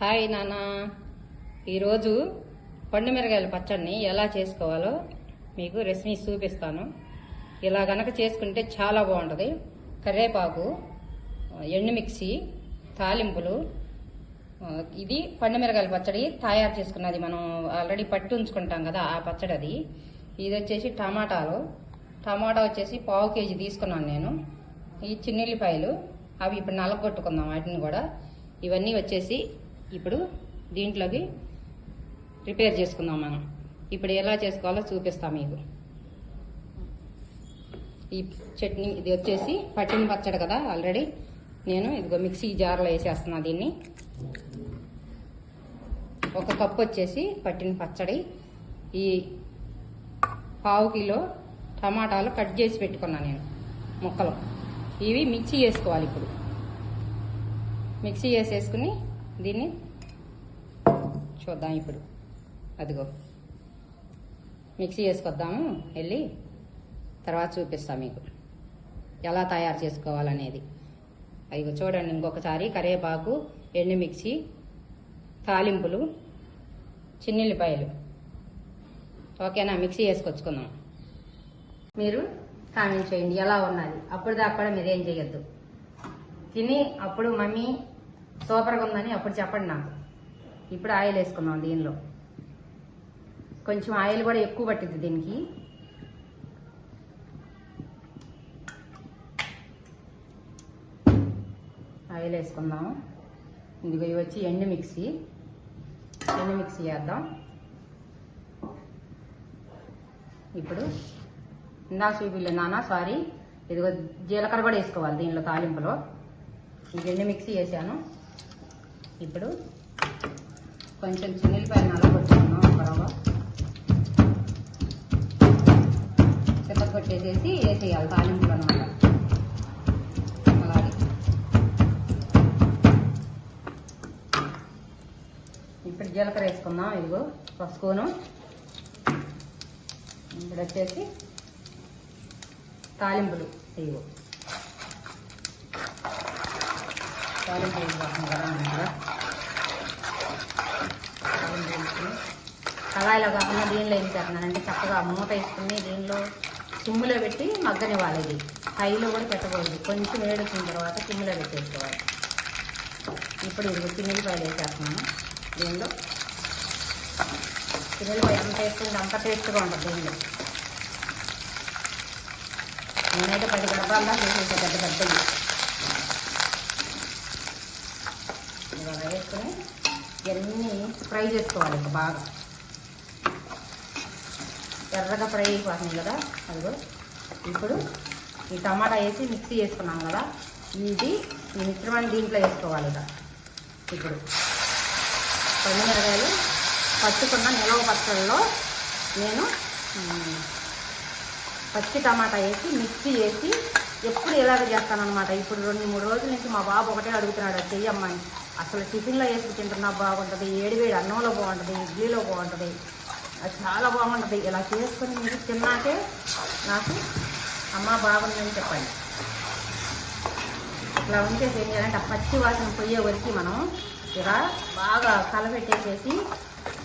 Hi నాన్న ఈరోజు పండు మిరగాయల పచ్చడిని ఎలా చేసుకోవాలో మీకు రెసిపీ చూపిస్తాను. ఇలా గనక చేసుకుంటే చాలా బాగుంటుంది. కరివేపాకు ఎండు మిక్సీ తాలింపులు ఇది పండు మిరగాయల పచ్చడి తయారు చేసుకున్నది. మనం ఆల్రెడీ పట్టి ఉంచుకుంటాం కదా ఆ పచ్చడి అది. ఇది వచ్చేసి టమాటాలు. టమాటా వచ్చేసి పావు కేజీ తీసుకున్నాను నేను. ఈ చిన్నెల్లిపాయలు. అవి ఇప్పుడు నలగొట్టుకుందాం వాటిని కూడా. ఇవన్నీ వచ్చేసి ఇప్పుడు దీంట్లోకి ప్రిపేర్ చేసుకుందాం మనం. ఇప్పుడు ఎలా చేసుకోవాలో చూపిస్తాం మీకు. ఈ చట్నీ ఇది వచ్చేసి పట్టిన పచ్చడి కదా ఆల్రెడీ. నేను ఇదిగో మిక్సీ జార్లో వేసేస్తున్నా దీన్ని. ఒక కప్పు వచ్చేసి పట్టిన పచ్చడి. ఈ పావు కిలో టమాటాలు కట్ చేసి పెట్టుకున్నా నేను ముక్కలు. ఇవి మిక్సీ వేసుకోవాలి ఇప్పుడు. మిక్సీ వేసేసుకుని దీన్ని చూద్దాం ఇప్పుడు. అదిగో. మిక్సీ వేసుకొద్దాము వెళ్ళి తర్వాత చూపిస్తాం మీకు. ఎలా తయారు చేసుకోవాలనేది. అదిగో చూడండి ఇంకొకసారి కరివేపాకు ఎండు మిక్సీ తాలింపులు చిన్నెల్లిపాయలు. ఓకేనా? మిక్సీ వేసుకొచ్చుకుందాం. మీరు కామెంట్ చేయండి ఎలా ఉన్నది. అప్పుడు దాకా కూడా మీరు ఏం చేయొద్దు. తిని అప్పుడు మమ్మీ సూపర్గా ఉందని అప్పుడు చెప్పండి నాకు. ఇప్పుడు ఆయిల్ వేసుకున్నాం దీనిలో. కొంచెం ఆయిల్ కూడా ఎక్కువ పట్టింది దీనికి. ఆయిల్ వేసుకుందాము ఇదిగో ఇవి వచ్చి ఎండు మిక్సీ. ఎండు మిక్సీ చేద్దాం ఇప్పుడు ఇందా చూపిలే నాన్న సారీ. ఇదిగో జీలకర్ర కూడా వేసుకోవాలి దీనిలో తాలింపులో. ఇది ఎండు మిక్సీ వేసాను. ఇప్పుడు కొంచెం చిన్నపాయ నల్లగొట్టుకున్నాం పరవ. కొట్టేసేసి వేసేయాలి తాలింపులు అనమాట అలాగే. ఇప్పుడు జీలకర్ర వేసుకుందాం ఇదిగో ఒక స్పూను ఇప్పుడు వచ్చేసి తాలింపులు ఇదిగో. తాలింపులు కదా మంచిగా. తాలింపులు వేసుకుని కళాయిలో కాకుండా దీనిలో ఏం చేస్తున్నానంటే చక్కగా మూత వేసుకుని దీనిలో సిమ్ములో పెట్టి మగ్గనివ్వాలి ఇది హైలో కూడా పెట్టకూడదు. కొంచెం వేడుకున్న తర్వాత సిమ్ములో పెట్టేసుకోవాలి. ఇప్పుడు ఇది చిన్నపాయలు వేసేస్తున్నాను. దీనిలో చిన్నపాయ ఎంత వేసుకుంటే అంత టేస్ట్గా ఉంటుంది దీనిలో. నేనైతే పది గడపాలా వేసేసా పెద్ద పెద్దవి. ఇవాళ వేసుకొని ఇవన్నీ ఫ్రై చేసుకోవాలి బాగా. ఎర్రగా ఫ్రై అయిపోతుంది కదా అదిగో. ఇప్పుడు ఈ టమాటా వేసి మిక్సీ వేసుకున్నాం కదా ఇది ఈ మిశ్రమాన్ని దీంట్లో వేసుకోవాలి ఇక. ఇప్పుడు పచ్చిమిరకాయలు పట్టుకున్న నిలవ పచ్చళ్ళలో నేను పచ్చి టమాటా వేసి మిక్సీ వేసి ఎప్పుడు ఇలాగ చేస్తానమాట ఇప్పుడు రెండు మూడు రోజుల నుంచి మా బాబు ఒకటే అడుగుతున్నాడు చెయ్యమ్మని అసలు టిఫిన్లో వేసుకు తింటున్నా బాగుంటుంది ఏడివేడి అన్నంలో బాగుంటుంది ఇడ్లీలో బాగుంటుంది. అది చాలా బాగుంటుంది. ఇలా చేసుకుని మీరు తిన్నాకే నాకు అమ్మ బాగుందని చెప్పండి ఇలా ఉంటే ఏం చేయాలంటే ఆ పచ్చి వాసన పోయే వరకు మనం ఇలా బాగా కలపెట్టేసేసి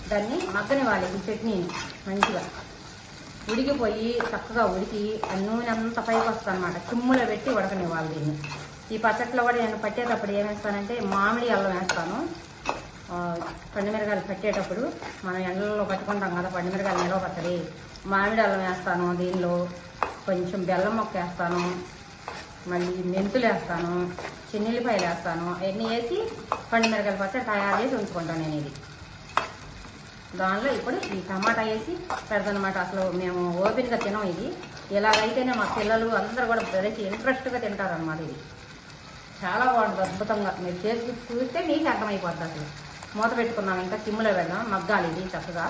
దాన్ని మగ్గనివ్వాలి ఈ చట్నీని మంచిగా. ఉడికిపోయి చక్కగా ఉడికి ఆ నూనె అంతా పైకి వస్తుంది అనమాట చిమ్ములో పెట్టి ఉడకనివ్వాలి దీన్ని. ఈ పచ్చట్లో కూడా నేను పట్టేటప్పుడు ఏం వేస్తానంటే మామిడి అల్లం వేస్తాను. పండుమిరగాయలు పెట్టేటప్పుడు మనం ఎండలో పట్టుకుంటాం కదా పండుమిరగాయలు నిలవ పచ్చడి మామిడి అల్లం వేస్తాను దీనిలో కొంచెం బెల్లం మొక్క వేస్తాను మళ్ళీ మెంతులు వేస్తాను చిన్నెల్లిపాయలు వేస్తాను అవన్నీ వేసి పండుమిరకాయల పచ్చడి తయారు చేసి ఉంచుకుంటాను నేను ఇది. దానిలో ఇప్పుడు ఈ టమాటా వేసి పెడతానమాట. అసలు మేము ఓపెన్గా తినం ఇది. ఇలాగైతేనే మా పిల్లలు అందరూ కూడా ప్రదేశ్ ఇంట్రెస్ట్గా తింటారనమాట ఇది. చాలా బాగుంటుంది అద్భుతంగా. మీరు చేసి చూస్తే మీకు అర్థమైపోద్ది అసలు. మూత పెట్టుకున్నాం ఇంకా సిమ్లో పెడదాం. మగ్గాలి ఇది చక్కగా.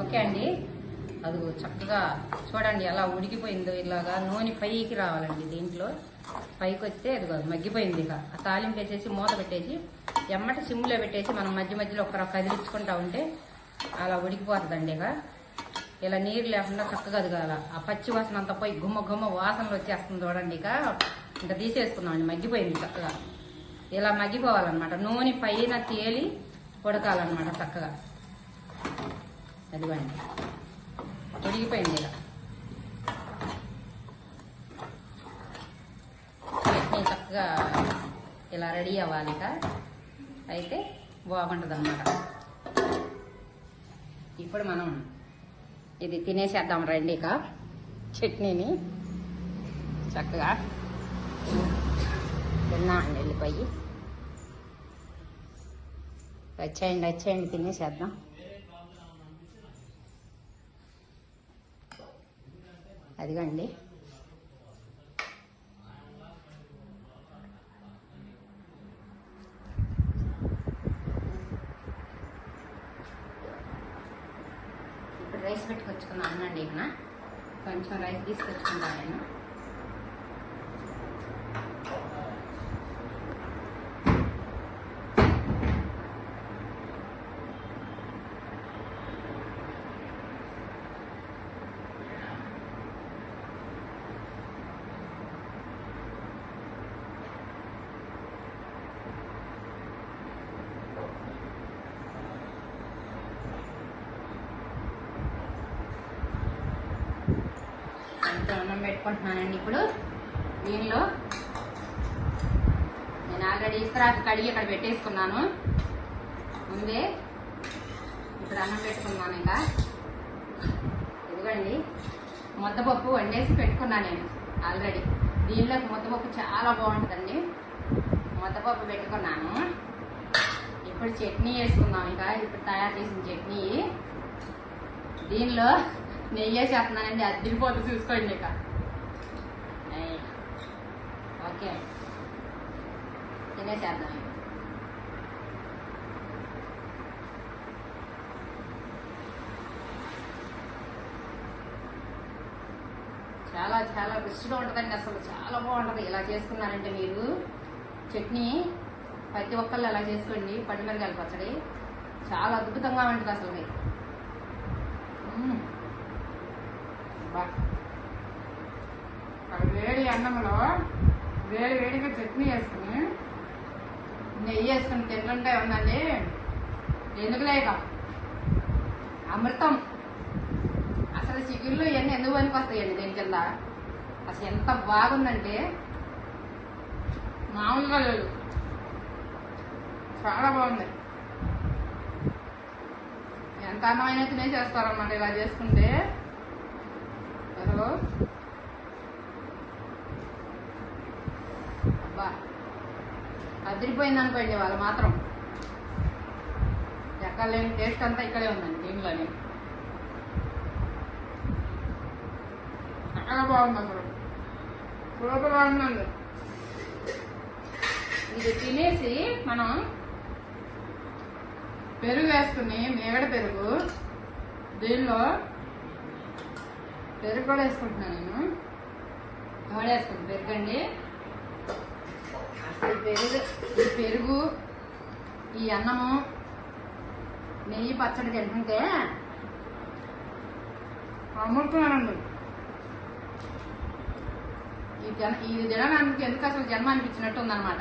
ఓకే అండి. అది చక్కగా చూడండి ఎలా ఉడికిపోయిందో ఇలాగా నూనె పైకి రావాలండి దీంట్లో. పైకి వస్తే అది మగ్గిపోయింది ఇక. ఆ తాలింపు వేసేసి మూత పెట్టేసి ఎమ్మట సిమ్లో పెట్టేసి మనం మధ్య మధ్యలో ఒక కదిలించుకుంటా ఉంటే అలా ఉడికిపోతుందండి ఇక. ఇలా నీరు లేకుండా చక్కగా అదగాల. ఆ పచ్చి వాసన అంతా పోయి గుమ్మ గుమ్మ వాసనలు వచ్చేస్తుంది చూడండి ఇక. ఇంకా తీసేసుకుందామండి మగ్గిపోయింది చక్కగా. ఇలా మగ్గిపోవాలన్నమాట. నూనె పైన తేలి ఉడకాలన్నమాట చక్కగా. అదిగోండి. ఉడిగిపోయింది ఇలా చట్నీ చక్కగా ఇలా రెడీ అవ్వాలి ఇక. అయితే బాగుంటుంది అన్నమాట ఇప్పుడు మనం ఇది తినేసేద్దాం రండి ఇక. చట్నీని. చక్కగా తిన్నామండి వెళ్ళిపోయి వచ్చేయండి వచ్చేయండి తినేసేద్దాం. అదిగండి ఇప్పుడు రైస్ పెట్టుకొచ్చుకున్నాను అన్నండి ఇక కొంచెం రైస్ తీసుకొచ్చుకుంటాను నేను అంత అన్నం పెట్టుకుంటున్నానండి ఇప్పుడు. దీనిలో నేను ఆల్రెడీ ఇస్తరాకు కడిగి అక్కడ పెట్టేసుకున్నాను. ముందే ఇప్పుడు అన్నం పెట్టుకున్నాను ఇంకా. ఇదిగోండి ముద్దపప్పు వండేసి పెట్టుకున్నాను నేను ఆల్రెడీ. దీనిలోకి ముద్దపప్పు చాలా బాగుంటుందండి. ముద్దపప్పు పెట్టుకున్నాను. ఇప్పుడు చట్నీ వేసుకుందాం ఇంకా. ఇప్పుడు తయారు చేసిన చట్నీ. దీనిలో నెయ్యి వేసేస్తున్నానండి అద్దరిపోతు చూసుకోండి ఇక. ఓకే. తినేసేద్దాం చాలా చాలా రుచిగా ఉంటుందండి అసలు. చాలా బాగుంటుంది. ఇలా చేసుకున్నారంటే మీరు? చట్నీ ప్రతి ఒక్కళ్ళు అలా చేసుకోండి. పచ్చిమిరకాయల పచ్చడి. చాలా అద్భుతంగా ఉంటుంది అసలు మీకు మ్మ్. బా. ఆ వేడి అన్నంలో వేడి వేడిగా చట్నీ వేసుకుని నెయ్యి వేసుకుని తింటుంటే ఉందండి. ఎందుకు లేక అమృతం. అసలు చిగుళ్ళు ఇవన్నీ ఎందుకు పనికి వస్తాయండి దీని కింద? అసలు ఎంత బాగుందంటే మామూలుగా లేదు. చాలా బాగుంది. ఎంత అన్నమైనా తినేసేస్తారన్నమాట ఇలా చేసుకుంటే. అసలు అబ్బా అదిరిపోయింది అనుకోండి వాళ్ళు మాత్రం ఎక్కడ లేని టేస్ట్ అంతా ఇక్కడే ఉందండి దీనిలోనే చాలా బాగుంది అసలు సూపర్ బాగుందండి ఇది తినేసి మనం పెరుగు వేసుకుని మేగడ పెరుగు దీనిలో పెరుగు కూడా వేసుకుంటున్నాను నేను. కూడా వేసుకుంటాను పెరుగు అండి అసలు పెరుగు ఈ పెరుగు ఈ అన్నము నెయ్యి పచ్చడి తింటుంటే అమృతున్నానండి ఈ జన ఈ తినడానికి ఎందుకు అసలు జన్మ అనిపించినట్టు ఉందన్నమాట.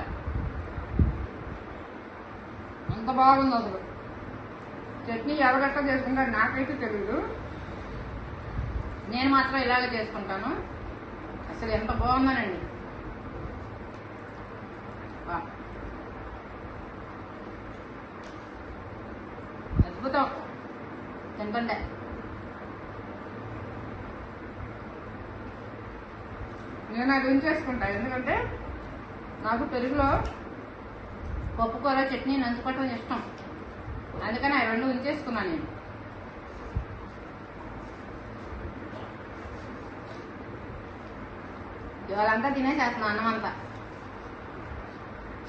అంత బాగుంది అసలు. చట్నీ ఎవరెట్ట చేసుకుంటారు నాకైతే తెలియదు నేను మాత్రం ఇలాగే చేసుకుంటాను. అసలు ఎంత బాగుందనండి. అద్భుతం. తింటుండే నేను అది ఉంచేసుకుంటా ఎందుకంటే నాకు పెరుగులో పప్పు కూర చట్నీ నంచుకోవటం ఇష్టం. అందుకని ఆ రెండు ఉంచేసుకున్నాను నేను. ఇవాళంతా తినేసేస్తున్నా అన్నం అంతా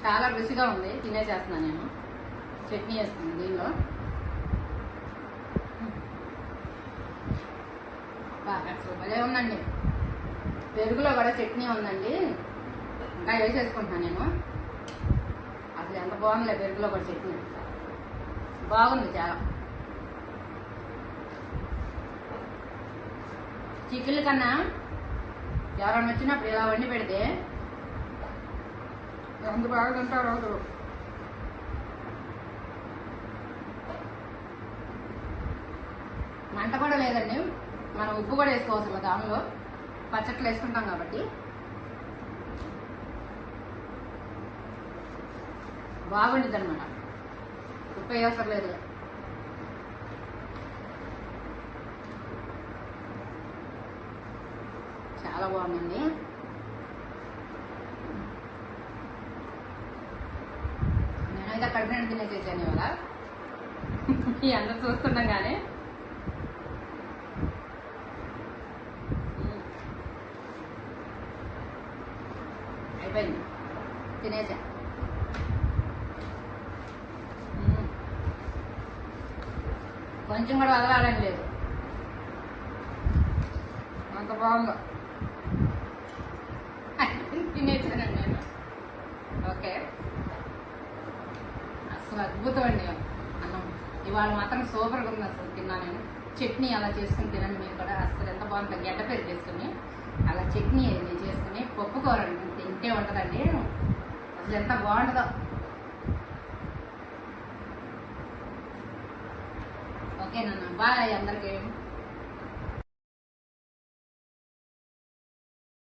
చాలా రుచిగా ఉంది తినేసేస్తున్నా నేను. చట్నీ వేస్తున్నాను దీనిలో. బాగా భలే ఉందండి. పెరుగులో కూడా చట్నీ ఉందండి. ఇంకా వేసేసుకుంటున్నాను నేను. అసలు ఎంత బాగుందిలే పెరుగులో కూడా చట్నీ. బాగుంది చాలా. చికెన్ కన్నా ఎవరైనా వచ్చినప్పుడు ఇలా వండి పెడితే? ఎంత బాగా తింటారు రోజు మంట కూడా లేదండి. మనం ఉప్పు కూడా వేసుకోవచ్చు దానిలో. పచ్చట్లు వేసుకుంటాం కాబట్టి. బాగుంటుంది అనమాట ఉప్పు వేయవసరం లేదు. చాలా బాగుందండి నేనైతే కడుపు నిండా తినేసేసాను ఇవాళ. ఈ అందరు చూస్తుండగానే. కానీ అయిపోయింది. తినేసా. కొంచెం కూడా వదలాలని లేదు. అంత బాగుందో. తినేసాను నేను. ఓకే. అసలు అద్భుతం అండి అన్నం. ఇవాళ మాత్రం సూపర్గా ఉంది అసలు తిన్నా నేను. చట్నీ అలా చేసుకుని తినండి మీరు కూడా. అసలు ఎంత బాగుంటుంది. గడ్డ పెరుగు చేసుకుని అలా చట్నీ అది చేసుకుని పప్పు కూర తింటే ఉంటుందండి. అసలు ఎంత బాగుంటుందో. ఓకేనన్నా బాయ్ అందరికీ.